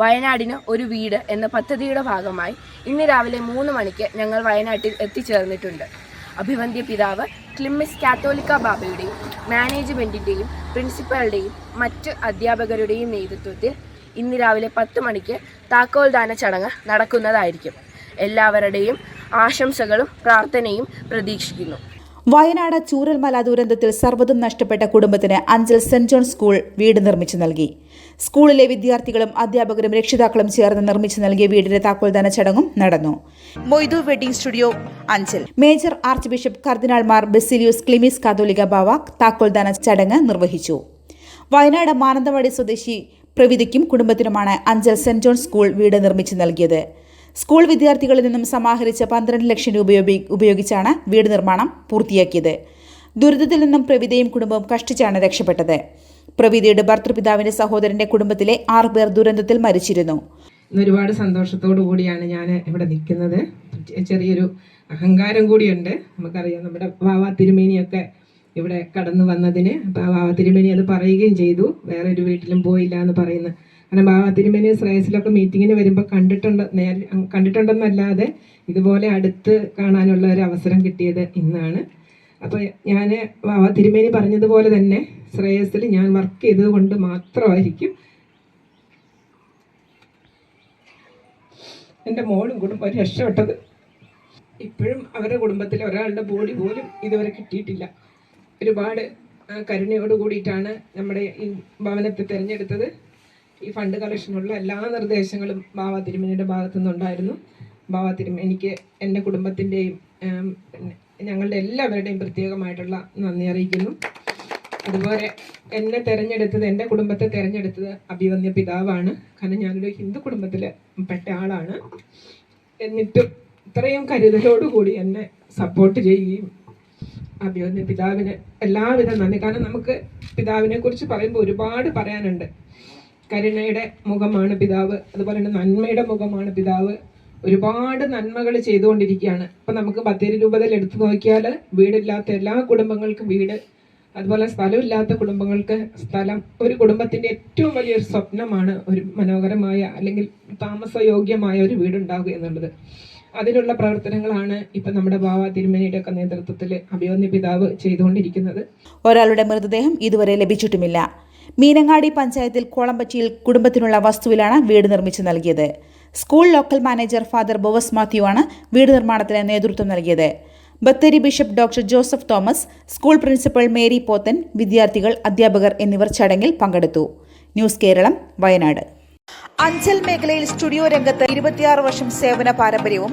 വയനാടിന് ഒരു വീട് എന്ന പദ്ധതിയുടെ ഭാഗമായി ഇന്ന് രാവിലെ മൂന്ന് മണിക്ക് ഞങ്ങൾ വയനാട്ടിൽ എത്തിച്ചേർന്നിട്ടുണ്ട്. അഭിവന്ധ്യ പിതാവ് ക്ലിമ്മിസ് കാത്തോലിക്ക ബാബയുടെയും മാനേജ്മെന്റിന്റെയും പ്രിൻസിപ്പളുടെയും മറ്റ് അധ്യാപകരുടെയും നേതൃത്വത്തിൽ ഇന്ന് രാവിലെ പത്ത് മണിക്ക് താക്കോൽദാന ചടങ്ങ് നടക്കുന്നതായിരിക്കും. എല്ലാവരുടെയും ആശംസകളും പ്രാർത്ഥനയും പ്രതീക്ഷിക്കുന്നു. വയനാട് ചൂരൽമല ദുരന്തത്തിൽ സർവതും നഷ്ടപ്പെട്ട കുടുംബത്തിന് അഞ്ചൽ സെന്റ് ജോൺ സ്കൂൾ വീട് നിർമ്മിച്ചു നൽകി. സ്കൂളിലെ വിദ്യാർത്ഥികളും അധ്യാപകരും രക്ഷിതാക്കളും ചേർന്ന് നിർമ്മിച്ചു നൽകിയ വീടിന്റെ താക്കോൽദാന ചടങ്ങും നടന്നു. Moidu wedding studio Anchal. Major arch bishop കർദിനാൾമാർ Baselios Cleemis Catholicos Bava താക്കോൽദാന ചടങ്ങ് നിർവഹിച്ചു. വയനാട് മാനന്തവാടി സ്വദേശി പ്രവിധിക്കും കുടുംബത്തിനുമാണ് അഞ്ചൽ സെന്റ് ജോൺ സ്കൂൾ വീട് നിർമ്മിച്ചു നൽകിയത്. സ്കൂൾ വിദ്യാർത്ഥികളിൽ നിന്നും സമാഹരിച്ച പന്ത്രണ്ട് ലക്ഷം രൂപ ഉപയോഗിച്ചാണ് വീട് നിർമ്മാണം പൂർത്തിയാക്കിയത്. ദുരിതത്തിൽ നിന്നും പ്രവിതയും കുടുംബവും കഷ്ടിച്ചാണ് രക്ഷപ്പെട്ടത്. പ്രവിതയുടെ ഭർത്തൃപിതാവിന്റെ സഹോദരന്റെ കുടുംബത്തിലെ ആറു പേർ ദുരന്തത്തിൽ മരിച്ചിരുന്നു. ഒരുപാട് സന്തോഷത്തോടു കൂടിയാണ് ഞാൻ ഇവിടെ നിൽക്കുന്നത്. ചെറിയൊരു അഹങ്കാരം കൂടിയുണ്ട്. നമുക്കറിയാം നമ്മുടെ വാവാ തിരുമേനിയൊക്കെ ഇവിടെ കടന്നു വന്നതിന്. വാവ തിരുമേനി അത് പറയുകയും ചെയ്തു. വേറെ ഒരു വീട്ടിലും പോയില്ല എന്ന് പറയുന്നു കാരണം ആ തിരുമേനി ശ്രേയസിലൊക്കെ മീറ്റിങ്ങിന് വരുമ്പോൾ കണ്ടിട്ടുണ്ട് നേരെ കണ്ടിട്ടുണ്ടെന്നല്ലാതെ ഇതുപോലെ അടുത്ത് കാണാനുള്ള ഒരു അവസരം കിട്ടിയത് ഇന്നാണ്. അപ്പോൾ ഞാൻ വാവ തിരുമേനി പറഞ്ഞതുപോലെ തന്നെ ശ്രേയസിൽ ഞാൻ വർക്ക് ചെയ്തത് കൊണ്ട് മാത്രമായിരിക്കും. എന്റെ മോളും കുടുംബം രക്ഷപ്പെട്ടത്. ഇപ്പോഴും അവരുടെ കുടുംബത്തിൽ ഒരാളുടെ ബോഡി പോലും ഇതുവരെ കിട്ടിയിട്ടില്ല. ഒരുപാട് കരുണയോട് കൂടിയിട്ടാണ് നമ്മുടെ ഈ ഭവനത്തെ തിരഞ്ഞെടുത്തത്. ഈ ഫണ്ട് കളക്ഷനുള്ള എല്ലാ നിർദ്ദേശങ്ങളും ബാവ തിരുമേനിയുടെ ഭാഗത്തു നിന്നുണ്ടായിരുന്നു ബാവ തിരുമേ എനിക്ക് എന്റെ കുടുംബത്തിന്റെയും ഞങ്ങളുടെ എല്ലാവരുടെയും പ്രത്യേകമായിട്ടുള്ള നന്ദി അറിയിക്കുന്നു. അതുപോലെ എന്നെ തിരഞ്ഞെടുത്തത് എന്റെ കുടുംബത്തെ തിരഞ്ഞെടുത്തത് അഭിവന്യ പിതാവാണ്. കാരണം ഞാനൊരു ഹിന്ദു കുടുംബത്തിൽ പെട്ട ആളാണ്. എന്നിട്ടും ഇത്രയും കരുതലോടുകൂടി എന്നെ സപ്പോർട്ട് ചെയ്യുകയും അഭിവന്യ പിതാവിന് എല്ലാവിധ നന്ദി. കാരണം നമുക്ക് പിതാവിനെ കുറിച്ച് പറയുമ്പോൾ ഒരുപാട് പറയാനുണ്ട്. കരുണയുടെ മുഖമാണ് പിതാവ്. അതുപോലെ തന്നെ നന്മയുടെ മുഖമാണ് പിതാവ്. ഒരുപാട് നന്മകൾ ചെയ്തുകൊണ്ടിരിക്കുകയാണ്. ഇപ്പൊ നമുക്ക് ബത്തേരി രൂപതയിൽ എടുത്തു നോക്കിയാൽ വീടില്ലാത്ത എല്ലാ കുടുംബങ്ങൾക്കും വീട് അതുപോലെ സ്ഥലമില്ലാത്ത കുടുംബങ്ങൾക്ക് സ്ഥലം. ഒരു കുടുംബത്തിന്റെ ഏറ്റവും വലിയൊരു സ്വപ്നമാണ് ഒരു മനോഹരമായ അല്ലെങ്കിൽ താമസയോഗ്യമായ ഒരു വീടുണ്ടാവുക എന്നുള്ളത്. അതിനുള്ള പ്രവർത്തനങ്ങളാണ് ഇപ്പൊ നമ്മുടെ ബാബ തിരുമേനിയുടെ ഒക്കെ നേതൃത്വത്തിൽ അഭിവന്യ പിതാവ് ചെയ്തുകൊണ്ടിരിക്കുന്നത്. ഒരാളുടെ മൃതദേഹം ഇതുവരെ ലഭിച്ചിട്ടുമില്ല. മീനങ്ങാടി പഞ്ചായത്തിൽ കോളമ്പച്ചിയിൽ കുടുംബത്തിനുള്ള വസ്തുവിലാണ് വീട് നിർമ്മിച്ചു നൽകിയത്. School local manager father Boaz Mathew ആണ് വീട് നിർമ്മാണത്തിന് നേതൃത്വം നൽകിയത്. Bathery bishop doctor Joseph Thomas school principal Mary Pothen വിദ്യാർത്ഥികൾ അധ്യാപകർ എന്നിവർ ചടങ്ങിൽ പങ്കെടുത്തു. ന്യൂസ് കേരളം വയനാട്. അഞ്ചൽ മേഖലയിൽ സ്റ്റുഡിയോ രംഗത്ത് ഇരുപത്തിയാറ് വർഷം സേവന പാരമ്പര്യവും